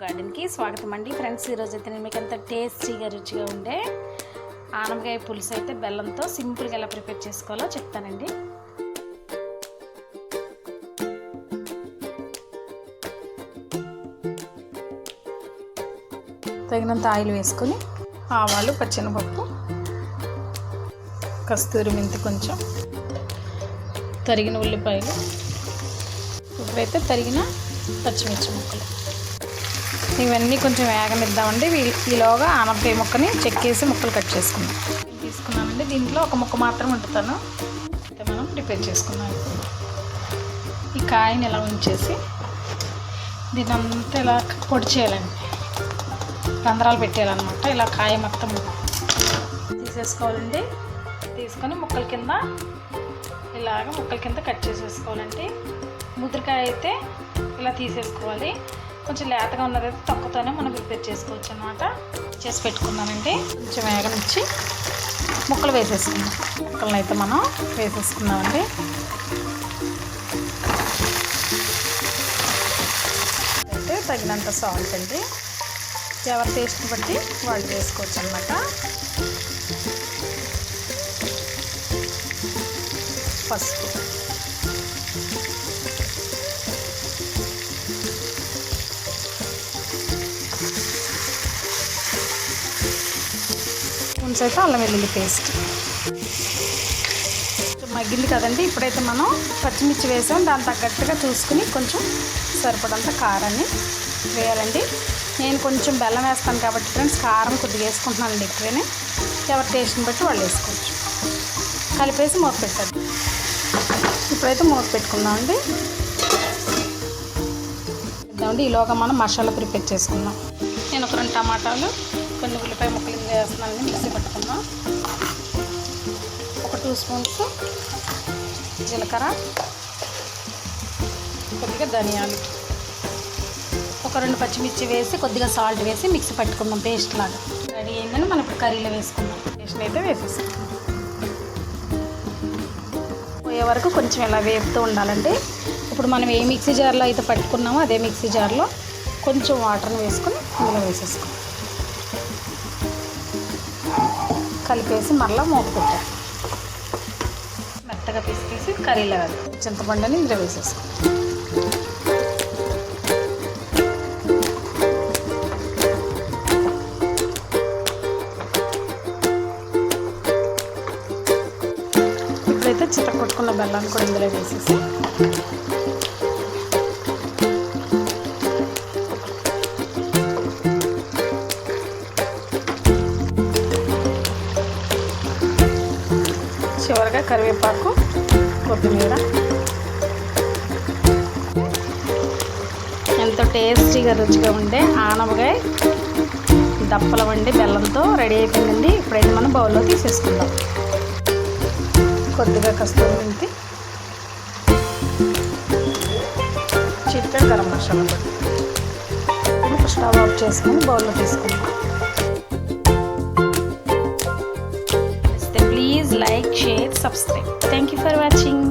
గార్డెన్కి స్వాగతం అండి ఫ్రెండ్స్ ఈరోజు అయితే నేను మీకు అంత టేస్టీగా రుచిగా ఉండే ఆనపకాయ పులుసు అయితే బెల్లంతో సింపుల్గా ఎలా ప్రిపేర్ చేసుకోవాలో చెప్తానండి. తగినంత ఆయిల్ వేసుకొని ఆవాలు పచ్చెనపప్పు కస్తూరి మెంతి కొంచెం తరిగిన ఉల్లిపాయలు. ఇప్పుడైతే తరిగిన పచ్చిమిర్చి ముక్కలు. ఇవన్నీ కొంచెం వేగనిద్దామండి. ఈలోగా ఆనపకాయ ముక్కని చెక్కేసి ముక్కలు కట్ చేసుకుందాం. తీసుకున్నామండి. దీంట్లో ఒక ముక్క మాత్రం వండుతాను. అయితే మనం ప్రిపేర్ చేసుకుందాం. ఈ కాయని ఇలా ఉంచేసి దీని అంతా ఇలా పొడి చేయాలండి. రంధ్రాలు పెట్టేయాలన్నమాట. ఇలా కాయ మొత్తం తీసేసుకోవాలండి. తీసుకొని ముక్కల కింద ఇలాగ ముక్కల కింద కట్ చేసేసుకోవాలండి. ముద్రకాయ అయితే ఇలా తీసేసుకోవాలి. కొంచెం లేతగా ఉన్నదైతే తక్కువతోనే మనం ప్రిపేర్ చేసుకోవచ్చు అనమాట చేసి పెట్టుకున్నానండి. కొంచెం వేగనిచ్చి ముక్కలు వేసేసుకుందాం. ముక్కలను అయితే మనం వేసేసుకున్నామండి అయితే తగినంత సాల్ట్ అండి. ఎవరి టేస్ట్ బట్టి వాళ్ళు వేసుకోవచ్చు అనమాట పసుపు స్పూన్స్ అయితే అల్లం వెల్లుల్లి పేస్ట్. మగ్గింది కదండి ఇప్పుడైతే మనం పచ్చిమిర్చి వేసాం. దాని తగ్గట్టుగా చూసుకుని కొంచెం సరిపడంత కారాన్ని వేయాలండి. నేను కొంచెం బెల్లం వేస్తాను కాబట్టి ఫ్రెండ్స్ కారం కొద్దిగా వేసుకుంటున్నానండి ఎక్కువనే. ఎవరి టేస్ట్ని బట్టి వాళ్ళు వేసుకోవచ్చు. కలిపేసి మూత పెట్టాలి ఇప్పుడైతే మూత పెట్టుకుందామండి ఇద్దామండి ఈలోగా మనం మసాలా ప్రిపేర్ చేసుకుందాం. నేను ఒక రెండు టమాటాలు కొన్ని ఉల్లిపాయ ముక్కలు వేస్తున్నాను మిక్సీ వేసుకుందాం ఒక టూ స్పూన్స్ జీలకర్ర కొద్దిగా ధనియాలు ఒక రెండు పచ్చిమిర్చి వేసి కొద్దిగా సాల్ట్ వేసి మిక్సీ పట్టుకుందాం పేస్ట్ లాగా. రెడీ అయిందని మనం ఇప్పుడు కర్రీలో వేసుకుందాం. పేస్ట్ అయితే వేసేసుకుందాం పోయే వరకు కొంచెం ఇలా వేపుతూ ఉండాలండి. ఇప్పుడు మనం ఏ మిక్సీ జార్లో అయితే పట్టుకున్నామో అదే మిక్సీ జార్లో కొంచెం వాటర్ని వేసుకొని ఇందులో వేసేసుకుందాం కలిపేసి మళ్ళీ మూత పెట్టాను మెత్తగా పిసికేసి కర్రీలో వేయాలి చింతపండుని ఇందులో వేసేసుకోండి ఇప్పుడైతే చిత్త కొట్టుకున్న బెల్లాన్ని కూడా ఇందులో వేసేసి చివరిగా కరివేపాకు కొత్తిమీర. ఎంతో టేస్టీగా రుచిగా ఉండే ఆనపకాయ దప్పల వండి బెల్లంతో రెడీ అయిపోయిందండి. ఇప్పుడైతే మనం బౌల్లో తీసేసుకుందాం. కొద్దిగా కస్తూరి మెంతి చికెన్ గరం మసాలా పొడి. స్టవ్ ఆఫ్ చేసుకొని బౌల్లో తీసుకుందాం. like share subscribe. Thank you for watching.